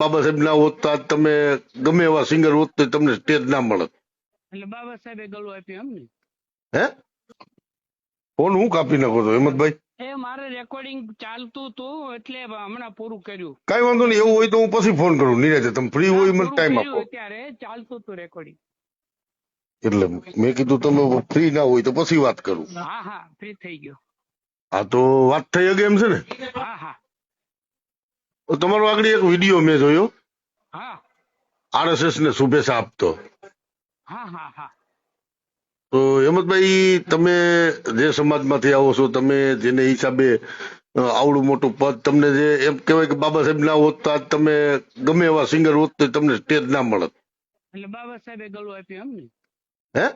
બાબા સાહેબ ના હોત તો આજ તમે ગમે એવા સિંગર હોત તો તમને સ્ટેજ ના મળત એટલે બાબા સાહેબે ગળું આપ્યું એમ ને હે? ફોન હું કાપી નાખો તો હેમંતભાઈ? એ મારે રેકોર્ડિંગ ચાલતું હતું એટલે હમણાં પૂરું કર્યું. કઈ વાંધો નહીં એવું હોય તો હું પછી ફોન કરું નિરાતે. તમે ફ્રી હોય મને ટાઈમ આપો. ત્યારે ચાલતું હતું રેકોર્ડિંગ એટલે મેં કીધું તમે ફ્રી ના હોય તો પછી વાત કરું. હા હા ફ્રી થઈ ગયો. હા તો વાત થઈ ગઈ એમ છે ને? હા હા. તમારો આગળ એક વીડિયો મેં જોયો. હા. આરએસએસ ને શુભેચ્છા આપતો. હા હા હા. તો હેમંતભાઈ તમે જે સમાજમાંથી આવો છો તમે જેને હિસાબે આવડું મોટું પદ તમને જે એમ કહેવાય કે બાબા સાહેબ ના હોત તો તમે ગમે એવા સિંગર હોત તો તમને સ્ટેજ ના મળત. એટલે બાબા સાહેબે ગળું આપ્યું એમ ને હે?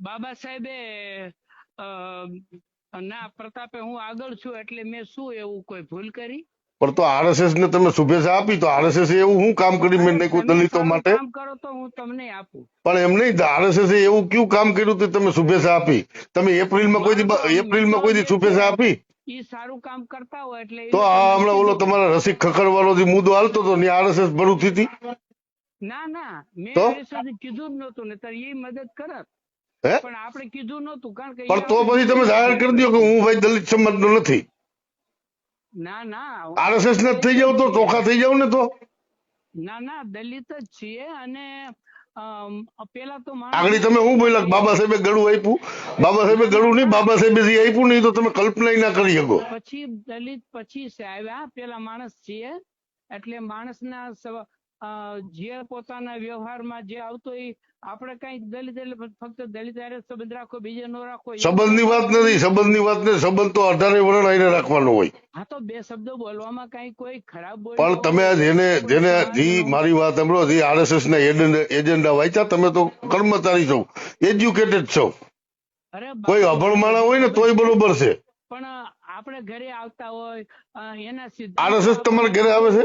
બાબા સાહેબે ના પ્રતાપે હું આગળ છું એટલે મેં શું એવું કોઈ ભૂલ કરી? પણ તો આરએસએસ ને તમે શુભેચ્છા આપી તો આરએસએસ એવું શું કામ કરી મેં નાખ્યું દલિતો માટે? કરો તો હું તમને આપું. પણ એમ નહીં આરએસએસ એવું કયું કામ કર્યું કે તમે શુભેચ્છા આપી? તમે એપ્રિલમાં કોઈ એપ્રિલમાં કોઈ શુભેચ્છા આપી? સારું કામ કરતા હોય એટલે તો આ હમણાં ઓલો તમારા રસિક ખખડવાળો જે મુદ્દો હાલતો હતો ને આરએસએસ ભરૂચ હતી ના ના મેં? કીધું જ નહોતું ને એ મદદ કરત. પણ આપણે કીધું નહોતું કારણ કે પણ તો પછી તમે જાહેર કરી દો કે હું ભાઈ દલિત સમાજનો નથી. ના ના આરએસએસ ને થઈ જાવ તો ચોખા થઈ જાવ ને તો. ના ના દલિત જ છીએ અને પેલા તો આગળ તમે હું બોલ્યા બાબા સાહેબે ગળું આપ્યું? બાબા સાહેબે ગળું નહીં બાબા સાહેબે જે આપ્યું નહીં તો તમે કલ્પના ના કરી શકો. પછી દલિત પછી આવ્યા પેલા માણસ છીએ. એટલે માણસના જે પોતાના વ્યવહારમાં જે આવતો એ આપણે કઈ દલિત એટલે ફક્ત દલિત આરે સંબંધ રાખો બીજે નો રાખો સંબંધની વાત નથી સંબંધની વાત ને સંબંધ તો અઢારે વર્ણ આઈને રાખવાનો હોય. હા તો બે શબ્દો બોલવામાં કઈ કોઈ ખરાબ બોલ પણ તમે જેને જેને જી મારી વાત સાંભળો જી આરએસએસ ના એજન્ડા વાંચ્યા તમે તો કર્મચારી છો એજ્યુકેટેડ છો. કોઈ અભણ માણા હોય ને તોય બરોબર છે. પણ આપણે ઘરે આવતા હોય એના એના આરએસએસ તમારા ઘરે આવે છે?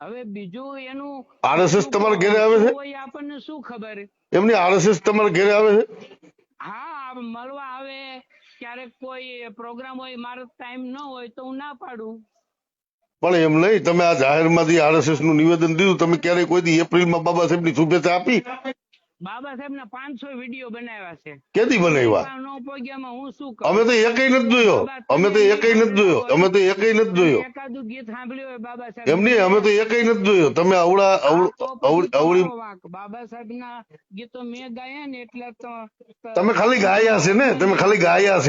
હવે બીજું એનું આરએસએસ તમારા ઘરે આવે છે? આપણને શું ખબર? એમની આરએસએસ તમારા ઘરે આવે છે? હા મળવા આવે. ક્યારેક કોઈ પ્રોગ્રામ હોય, મારો ટાઈમ ન હોય તો હું ના પાડું. પણ એમ નહીં, તમે આ જાહેરમાંથી આરએસએસનું નિવેદન દીધું, તમે ક્યારેય કોઈ દી એપ્રિલમાં બાબા સાહેબની શુભેચ્છા આપી? બાબા સાહેબ ના પાંચસો વીડિયો બનાવ્યા છે. કેદી બનાવ્યા? નો પહોંચ્યામાં હું શું કરું? અમે તો એકય નથી જોયો. અમે તો એકય નથી જોયો. અમે તો એકય નથી જોયો. એકાદું ગીત સાંભળ્યું હોય બાબા સાહેબ. એમ નહીં અમે તો એકય નથી જોયો. તમે અવળા અવળ- બાબા સાહેબ ના ગીતો મેં ગાયા ને એટલે તમે ખાલી ગાયા છે ને? તમે ખાલી ગાયા છે.